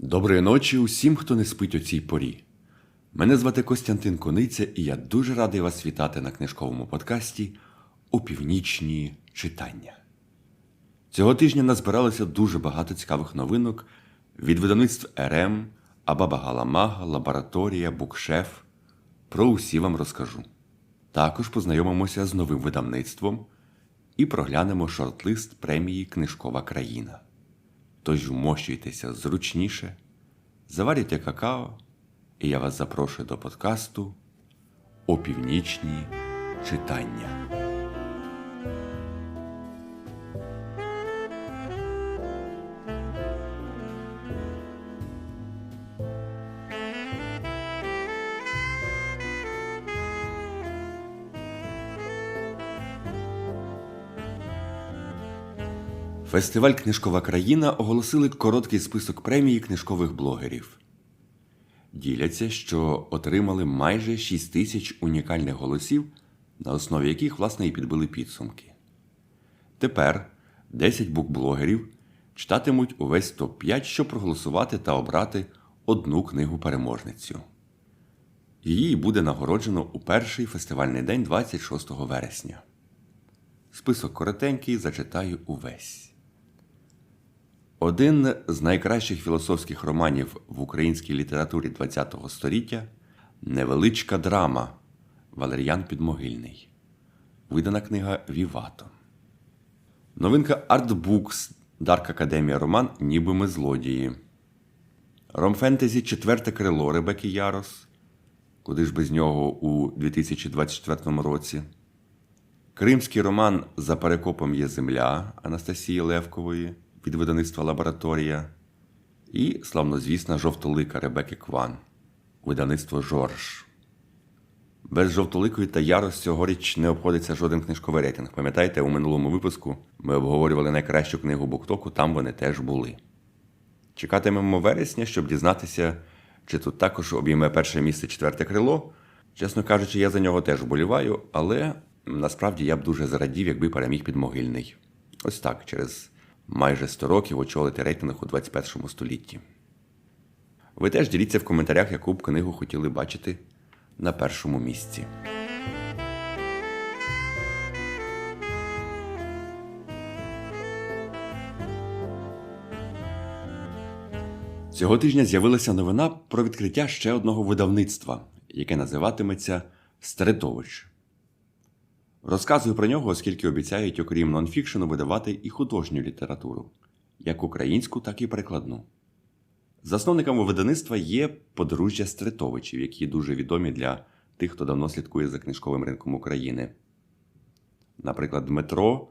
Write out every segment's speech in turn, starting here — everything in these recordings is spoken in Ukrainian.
Доброї ночі усім, хто не спить о цій порі. Мене звати Костянтин Кониця, і я дуже радий вас вітати на книжковому подкасті у північні читання. Цього тижня назбиралося дуже багато цікавих новинок від видавництв РМ, Абаба Галамага, Лабораторія, Букшеф. Про усі вам розкажу. Також познайомимося з новим видавництвом і проглянемо шорт-лист премії Книжкова країна. Тож вмощуйтеся зручніше, заварюйте какао, і я вас запрошую до подкасту Опівнічні читання. Фестиваль Книжкова країна оголосили короткий список премії книжкових блогерів. Діляться, що отримали майже 6 тисяч унікальних голосів, на основі яких, власне, і підбили підсумки. Тепер 10 букблогерів читатимуть увесь топ-5, щоб проголосувати та обрати одну книгу переможницю. Її буде нагороджено у перший фестивальний день 26 вересня. Список коротенький зачитаю увесь. Один з найкращих філософських романів в українській літературі ХХ століття Невеличка драма Валер'ян Підмогильний. Видана книга Вівато. Новинка Артбукс Дарк Академія Роман Ніби ми злодії. Ромфентезі Четверте крило Ребеки Ярос. Куди ж без нього у 2024 році. Кримський роман За перекопом є земля Анастасії Левкової від видавництва Лабораторія і славнозвісна жовтолика Ребеки Кван, видавництво Жорж. Без жовтоликої та Ярос цьогоріч не обходиться жоден книжковий рейтинг. Пам'ятаєте, у минулому випуску ми обговорювали найкращу книгу Буктоку, там вони теж були. Чекатимемо вересня, щоб дізнатися, чи тут також обійме перше місце четверте крило. Чесно кажучи, я за нього теж вболіваю, але насправді я б дуже зрадів, якби переміг підмогильний. Ось так, через майже 100 років очолити рейтинг у 21 столітті. Ви теж діліться в коментарях, яку б книгу хотіли бачити на першому місці. Цього тижня з'явилася новина про відкриття ще одного видавництва, яке називатиметься Старетович. Розказую про нього, оскільки обіцяють, окрім нонфікшену, видавати і художню літературу, як українську, так і перекладну. Засновниками видавництва є подружжя Стретовичів, які дуже відомі для тих, хто давно слідкує за книжковим ринком України. Наприклад, Дмитро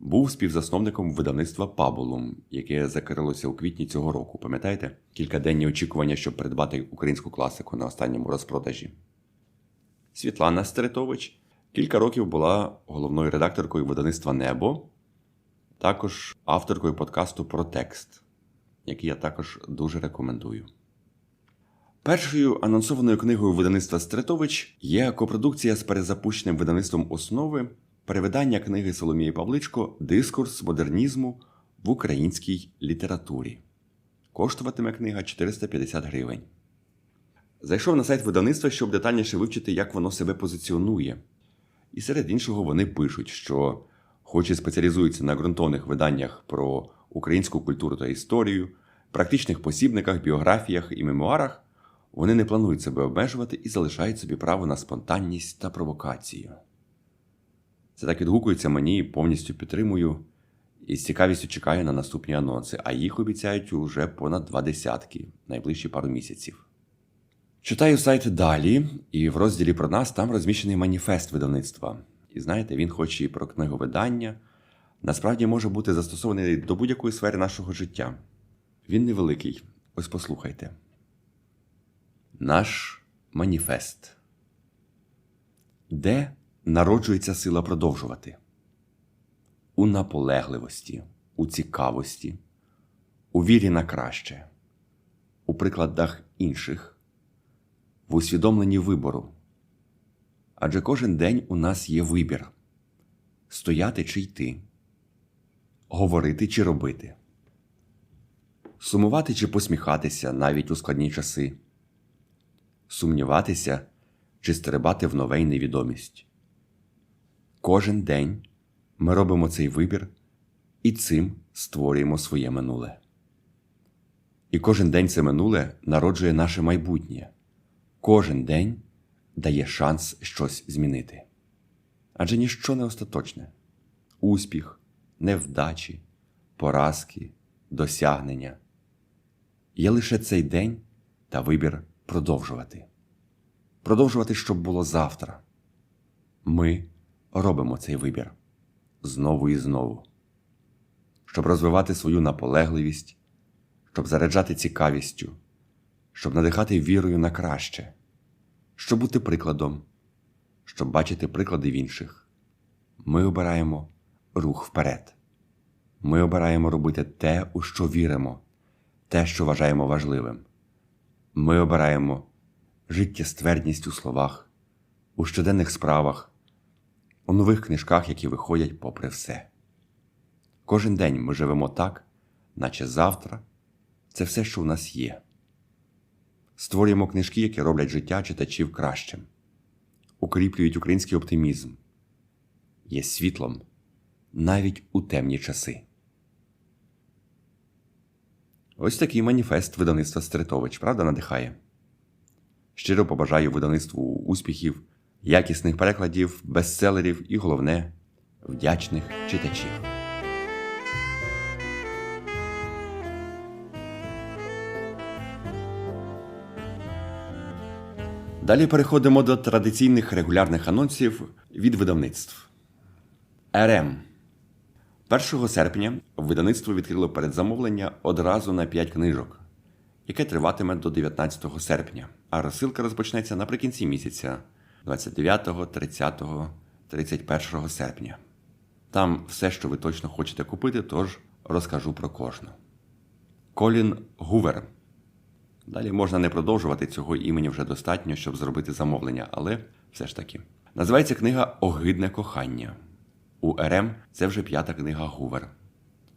був співзасновником видавництва Пабулум, яке закрилося у квітні цього року. Пам'ятаєте? Кількаденні очікування, щоб придбати українську класику на останньому розпродажі. Світлана Стеретович кілька років була головною редакторкою видавництва Небо, також авторкою подкасту про текст, який я також дуже рекомендую. Першою анонсованою книгою видавництва Стретович є копродукція з перезапущеним видавництвом основи перевидання книги Соломії Павличко Дискурс модернізму в українській літературі. Коштуватиме книга 450 гривень. Зайшов на сайт видавництва, щоб детальніше вивчити, як воно себе позиціонує. І серед іншого вони пишуть, що, хоч і спеціалізуються на ґрунтовних виданнях про українську культуру та історію, практичних посібниках, біографіях і мемуарах, вони не планують себе обмежувати і залишають собі право на спонтанність та провокацію. Це так відгукується мені, повністю підтримую і з цікавістю чекаю на наступні анонси, а їх обіцяють уже понад два десятки найближчі пару місяців. Читаю сайт далі, і в розділі про нас там розміщений маніфест видавництва. І знаєте, він, хоч і про книговидання, насправді може бути застосований до будь-якої сфери нашого життя. Він невеликий. Ось послухайте. Наш маніфест. Де народжується сила продовжувати? У наполегливості, у цікавості, у вірі на краще, у прикладах інших, в усвідомленні вибору. Адже кожен день у нас є вибір стояти чи йти, говорити чи робити, сумувати чи посміхатися навіть у складні часи, сумніватися чи стрибати в нове й невідомість. Кожен день ми робимо цей вибір і цим створюємо своє минуле. І кожен день це минуле народжує наше майбутнє. Кожен день дає шанс щось змінити. Адже ніщо не остаточне. Успіх, невдачі, поразки, досягнення. Є лише цей день та вибір продовжувати. Продовжувати, щоб було завтра. Ми робимо цей вибір знову і знову, щоб розвивати свою наполегливість, щоб заряджати цікавістю, щоб надихати вірою на краще, щоб бути прикладом, щоб бачити приклади в інших. Ми обираємо рух вперед. Ми обираємо робити те, у що віримо, те, що вважаємо важливим. Ми обираємо життєствердність у словах, у щоденних справах, у нових книжках, які виходять попри все. Кожен день ми живемо так, наче завтра це все, що у нас є. Створюємо книжки, які роблять життя читачів кращим, укріплюють український оптимізм, є світлом навіть у темні часи. Ось такий маніфест видавництва Стритович, правда, надихає. Щиро побажаю видавництву успіхів, якісних перекладів, бестселерів і головне вдячних читачів. Далі переходимо до традиційних регулярних анонсів від видавництв. РМ 1 серпня видавництво відкрило передзамовлення одразу на 5 книжок, яке триватиме до 19 серпня, а розсилка розпочнеться наприкінці місяця 29, 30, 31 серпня. Там все, що ви точно хочете купити, тож розкажу про кожну. Колін Гувер. Далі можна не продовжувати цього імені вже достатньо, щоб зробити замовлення, але все ж таки. Називається книга Огидне кохання. У РМ це вже п'ята книга Гувер.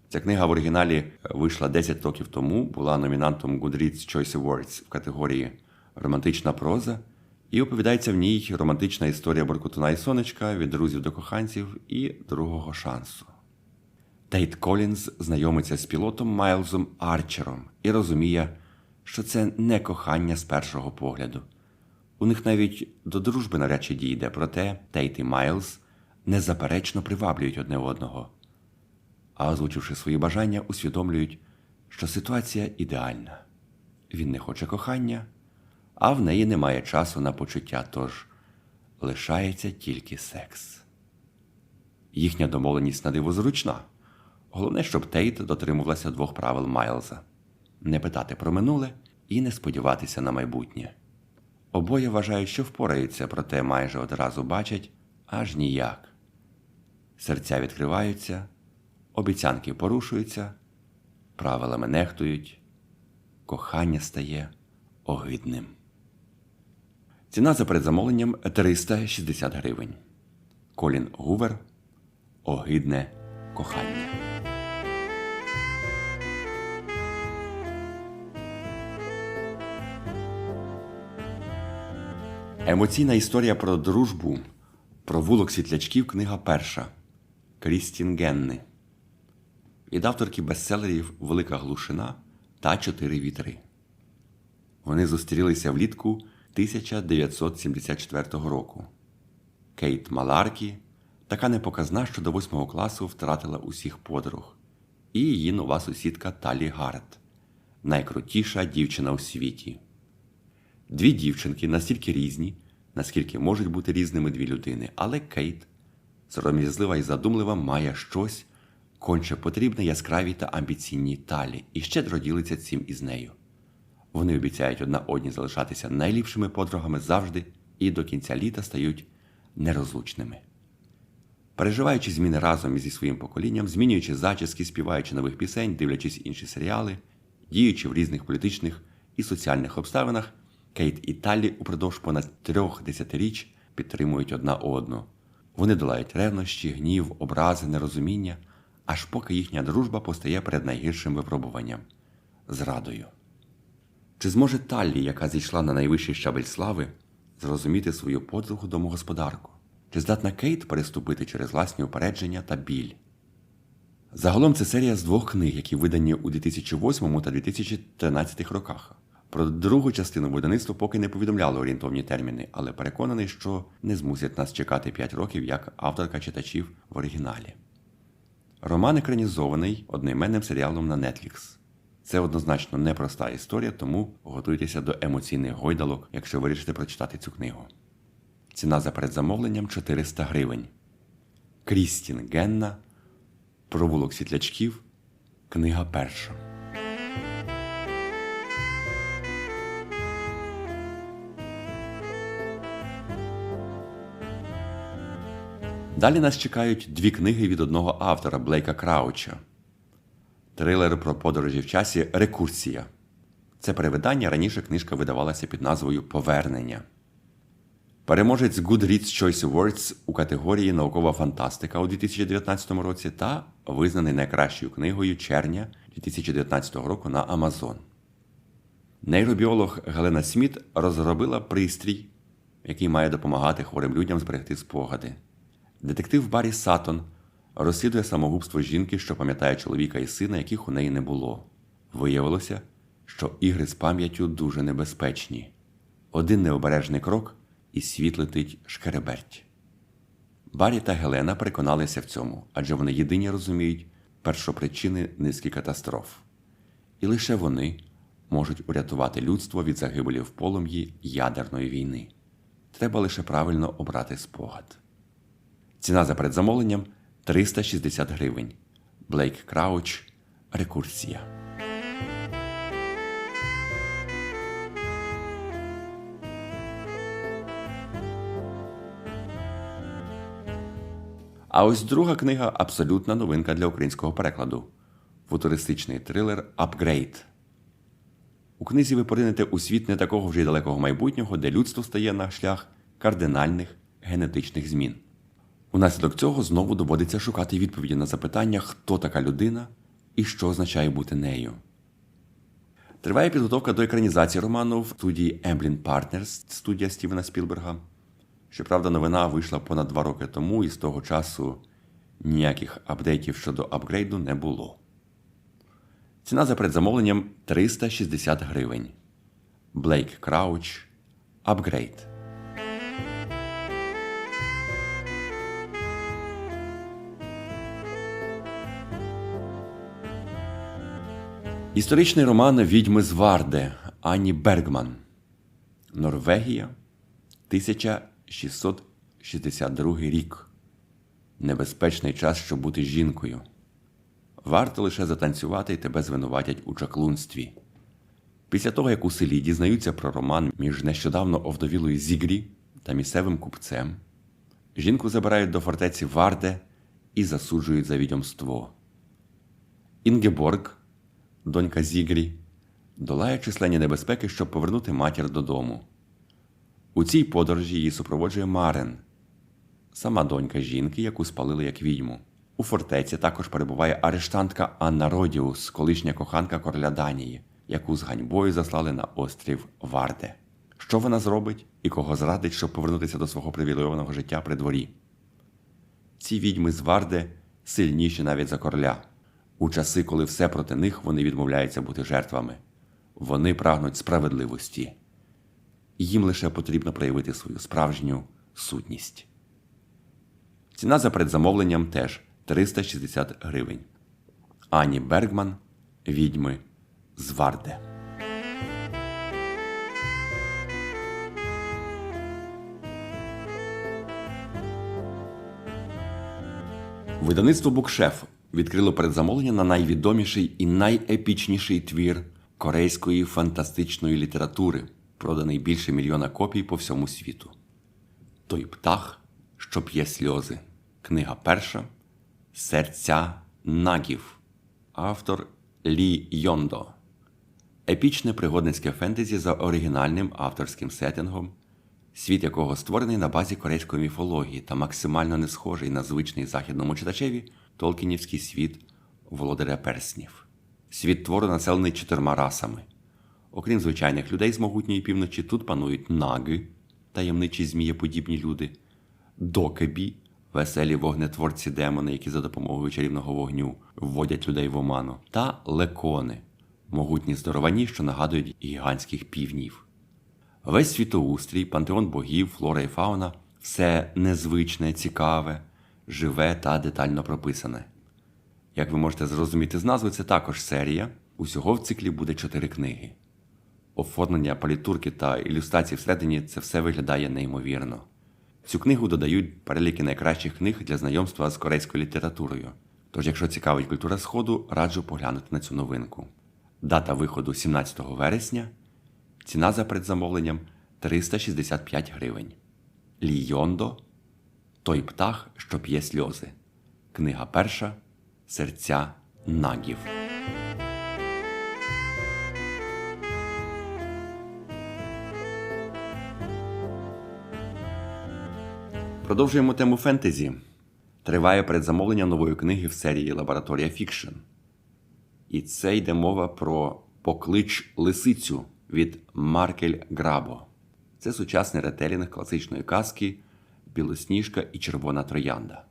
Ця книга в оригіналі вийшла 10 років тому, була номінантом Goodreads Choice Awards в категорії Романтична проза, і оповідається в ній романтична історія Боркутуна і Сонечка від друзів до коханців і другого шансу. Тейт Колінз знайомиться з пілотом Майлзом Арчером і розуміє, що це не кохання з першого погляду. У них навіть до дружби навряд чи дійде, проте Тейт і Майлз незаперечно приваблюють одне одного, а озвучивши свої бажання, усвідомлюють, що ситуація ідеальна. Він не хоче кохання, а в неї немає часу на почуття, тож лишається тільки секс. Їхня домовленість на диво зручна. Головне, щоб Тейт дотримувалася двох правил Майлза не питати про минуле і не сподіватися на майбутнє. Обоє вважають, що впораються, проте майже одразу бачать аж ніяк. Серця відкриваються, обіцянки порушуються, правилами нехтують, кохання стає огидним. Ціна за передзамовленням 360 гривень. Колін Гувер Огидне кохання. Емоційна історія про дружбу, про вулок світлячків, книга перша Крістін Генни. Від авторки бестселерів Велика Глушина та Чотири вітри. Вони зустрілися влітку 1974 року. Кейт Маларкі, така непоказна, що до восьмого класу втратила усіх подруг, і її нова сусідка Талі Гарт, найкрутіша дівчина у світі. Дві дівчинки настільки різні, наскільки можуть бути різними дві людини, але Кейт, сором'язлива і задумлива, має щось конче потрібне яскравій та амбіційній талі і щедро ділиться цим із нею. Вони обіцяють одна одній залишатися найліпшими подругами завжди і до кінця літа стають нерозлучними. Переживаючи зміни разом зі своїм поколінням, змінюючи зачіски, співаючи нових пісень, дивлячись інші серіали, діючи в різних політичних і соціальних обставинах, Кейт і Таллі упродовж понад трьох десятиріч підтримують одна одну. Вони долають ревнощі, гнів, образи, нерозуміння, аж поки їхня дружба постає перед найгіршим випробуванням зрадою. Чи зможе Таллі, яка зійшла на найвищий щабель слави, зрозуміти свою подругу домогосподарку? Чи здатна Кейт переступити через власні упередження та біль? Загалом це серія з двох книг, які видані у 2008 та 2013 роках. Про другу частину видавництво поки не повідомляло орієнтовні терміни, але переконаний, що не змусять нас чекати 5 років як авторка читачів в оригіналі. Роман екранізований одноіменним серіалом на Netflix. Це однозначно непроста історія, тому готуйтеся до емоційних гойдалок, якщо вирішите прочитати цю книгу. Ціна за передзамовленням 400 гривень. Крістін Генна Провулок світлячків. Книга перша. Далі нас чекають дві книги від одного автора Блейка Крауча. Трилер про подорожі в часі Рекурсія. Це перевидання раніше книжка видавалася під назвою Повернення. Переможець Goodreads Choice Awards у категорії Наукова фантастика у 2019 році та визнаний найкращою книгою червня 2019 року на Amazon. Нейробіолог Галина Сміт розробила пристрій, який має допомагати хворим людям зберегти спогади. Детектив Баррі Саттон розслідує самогубство жінки, що пам'ятає чоловіка і сина, яких у неї не було. Виявилося, що ігри з пам'яттю дуже небезпечні. Один необережний крок і світ летить шкереберть. Баррі та Гелена переконалися в цьому, адже вони єдині розуміють першопричини низки катастроф. І лише вони можуть урятувати людство від загибелі в полум'ї ядерної війни. Треба лише правильно обрати спогад. Ціна за передзамовленням 360 гривень. Блейк Крауч Рекурсія. А ось друга книга абсолютна новинка для українського перекладу. Футуристичний трилер Апгрейд. У книзі ви поринете у світ не такого вже й далекого майбутнього, де людство стає на шлях кардинальних генетичних змін. Унаслідок цього знову доводиться шукати відповіді на запитання, хто така людина і що означає бути нею. Триває підготовка до екранізації роману в студії Emblem Partners, студія Стівена Спілберга. Щоправда, новина вийшла понад два роки тому, і з того часу ніяких апдейтів щодо апгрейду не було. Ціна за предзамовленням 360 гривень. Блейк Крауч Апгрейд. Історичний роман Відьми з Варде Ані Бергман. Норвегія 1662 рік. Небезпечний час, щоб бути жінкою. Варто лише затанцювати і тебе звинуватять у чаклунстві. Після того, як у селі дізнаються про роман між нещодавно овдовілою Зігрі та місцевим купцем, жінку забирають до фортеці Варде і засуджують за відьомство. Інгеборг, донька Зігрі, долає численні небезпеки, щоб повернути матір додому. У цій подорожі її супроводжує Марен, сама донька жінки, яку спалили як відьму. У фортеці також перебуває арештантка Анна Родіус, колишня коханка короля Данії, яку з ганьбою заслали на острів Варде. Що вона зробить і кого зрадить, щоб повернутися до свого привілейованого життя при дворі? Ці відьми з Варде сильніші навіть за короля. У часи, коли все проти них, вони відмовляються бути жертвами. Вони прагнуть справедливості. Їм лише потрібно проявити свою справжню сутність. Ціна за предзамовленням теж 360 гривень. Ані Бергман Відьми з Варде. Видавництво Букшеф відкрило передзамовлення на найвідоміший і найепічніший твір корейської фантастичної літератури, проданий більше мільйона копій по всьому світу. Той птах, що п'є сльози. Книга перша Серця нагів. Автор Лі Йондо. Епічне пригодницьке фентезі за оригінальним авторським сеттингом, світ якого створений на базі корейської міфології та максимально не схожий на звичний західному читачеві Толкінівський світ володаря перснів. Світ твору населений чотирма расами. Окрім звичайних людей з могутньої півночі, тут панують наги, таємничі змієподібні люди, докебі, веселі вогнетворці демони, які за допомогою чарівного вогню вводять людей в оману, та лекони, могутні здоровані, що нагадують гігантських півнів. Весь світоустрій, пантеон богів, флора і фауна все незвичне, цікаве, живе та детально прописане. Як ви можете зрозуміти з назви, це також серія. Усього в циклі буде чотири книги. Оформлення, палітурки та ілюстрації всередині це все виглядає неймовірно. Цю книгу додають переліки найкращих книг для знайомства з корейською літературою. Тож, якщо цікавить культура Сходу, раджу поглянути на цю новинку. Дата виходу 17 вересня, ціна за предзамовленням 365 гривень. Лійондо Той птах, що п'є сльози. Книга перша Серця нагів. Продовжуємо тему фентезі. Триває передзамовлення нової книги в серії Лабораторія Фікшн. І це йде мова про Поклич лисицю від Маркель Грабо. Це сучасний ретелінг класичної казки Білосніжка і Червона Троянда.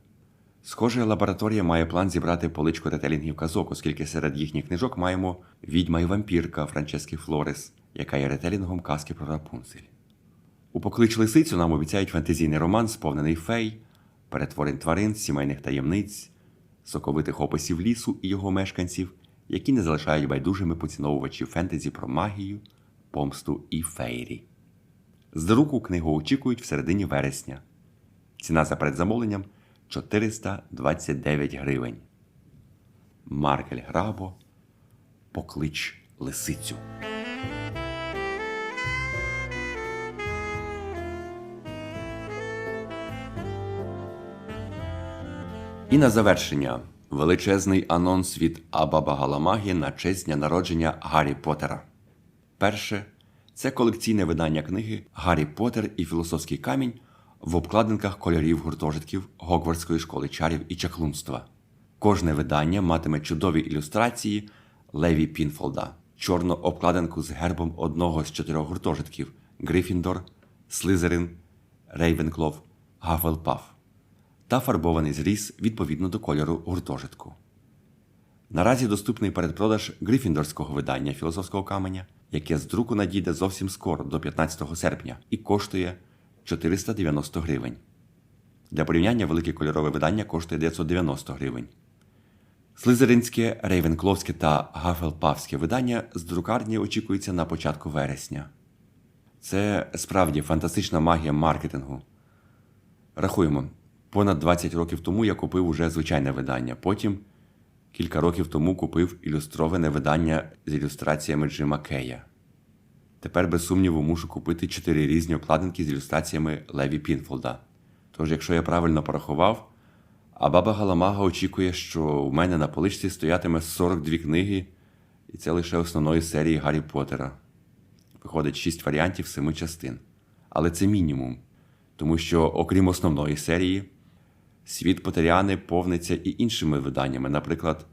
Схоже, лабораторія має план зібрати поличку ретелінгів казок, оскільки серед їхніх книжок маємо Відьма і вампірка Франчески Флорес, яка є ретелінгом казки про Рапунцель. У поклич лисицю нам обіцяють фантазійний роман, сповнений фей, перетворень тварин, сімейних таємниць, соковитих описів лісу і його мешканців, які не залишають байдужими поціновувачів фентезі про магію, помсту і фейрі. З друку книгу очікують в середині вересня. Ціна за передзамовленням 429 гривень. Маркель Грабо Поклич лисицю. І на завершення величезний анонс від Абаба Галамагі на честь дня народження Гаррі Поттера. Перше це колекційне видання книги Гаррі Поттер і Філософський камінь в обкладинках кольорів гуртожитків Гогвардської школи чарів і чаклунства. Кожне видання матиме чудові ілюстрації Леві Пінфолда, чорну обкладинку з гербом одного з чотирьох гуртожитків Грифіндор, Слизерин, Рейвенклов, Гафелпаф та фарбований зріз відповідно до кольору гуртожитку. Наразі доступний передпродаж грифіндорського видання філософського каменя, яке з друку надійде зовсім скоро до 15 серпня і коштує 490 гривень. Для порівняння велике кольорове видання коштує 990 гривень. Слизеринське, Рейвенкловське та Гафелпавське видання з друкарні очікується на початку вересня. Це справді фантастична магія маркетингу. Рахуємо, понад 20 років тому я купив уже звичайне видання. Потім кілька років тому купив ілюстроване видання з ілюстраціями Джима Кея. Тепер, без сумніву, мушу купити чотири різні обкладинки з ілюстраціями Леві Пінфолда. Тож, якщо я правильно порахував, а баба Галамага очікує, що у мене на поличці стоятиме 42 книги, і це лише основної серії Гаррі Поттера. Виходить 6 варіантів семи частин. Але це мінімум, тому що, окрім основної серії, світ Потеріани повниться і іншими виданнями. Наприклад,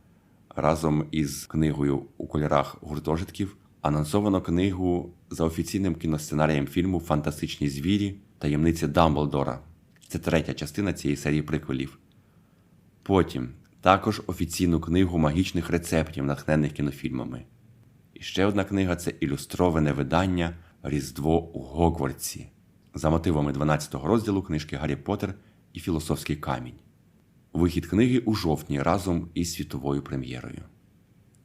разом із книгою у кольорах гуртожитків анонсовано книгу за офіційним кіносценарієм фільму Фантастичні звірі таємниці Дамблдора. Це третя частина цієї серії приквелів. Потім також офіційну книгу магічних рецептів, натхнених кінофільмами. І ще одна книга це ілюстроване видання Різдво у Гогвардсі за мотивами 12-го розділу книжки Гаррі Поттер і Філософський камінь. Вихід книги у жовтні разом із світовою прем'єрою.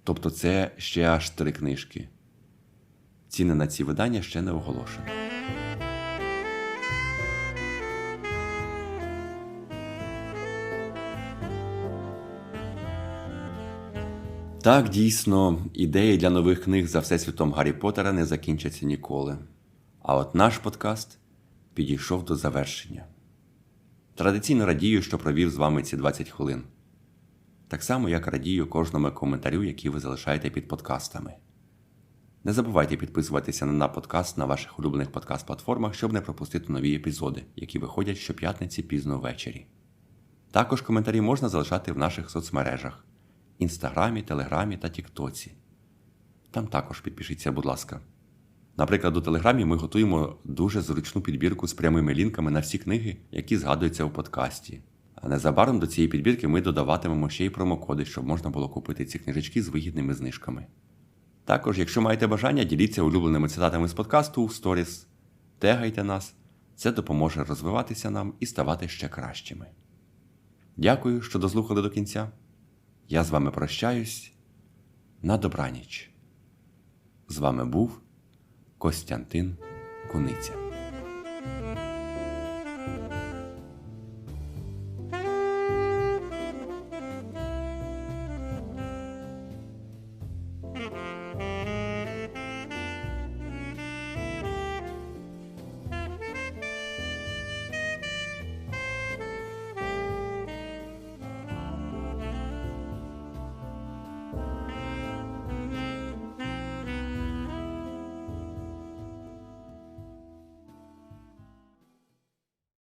Тобто це ще аж три книжки. Ціни на ці видання ще не оголошені. Так, дійсно, ідеї для нових книг за Всесвітом Гаррі Поттера не закінчаться ніколи. А от наш подкаст підійшов до завершення. Традиційно радію, що провів з вами ці 20 хвилин. Так само, як радію кожному коментарю, який ви залишаєте під подкастами. Не забувайте підписуватися на подкаст на ваших улюблених подкаст-платформах, щоб не пропустити нові епізоди, які виходять щоп'ятниці пізно ввечері. Також коментарі можна залишати в наших соцмережах Інстаграмі, Телеграмі та Тіктоці. Там також підпишіться, будь ласка. Наприклад, у Телеграмі ми готуємо дуже зручну підбірку з прямими лінками на всі книги, які згадуються у подкасті. А незабаром до цієї підбірки ми додаватимемо ще й промокоди, щоб можна було купити ці книжечки з вигідними знижками. Також, якщо маєте бажання, діліться улюбленими цитатами з подкасту у сторіс, тегайте нас, це допоможе розвиватися нам і ставати ще кращими. Дякую, що дослухали до кінця. Я з вами прощаюсь. На добраніч. З вами був Костянтин Куниця.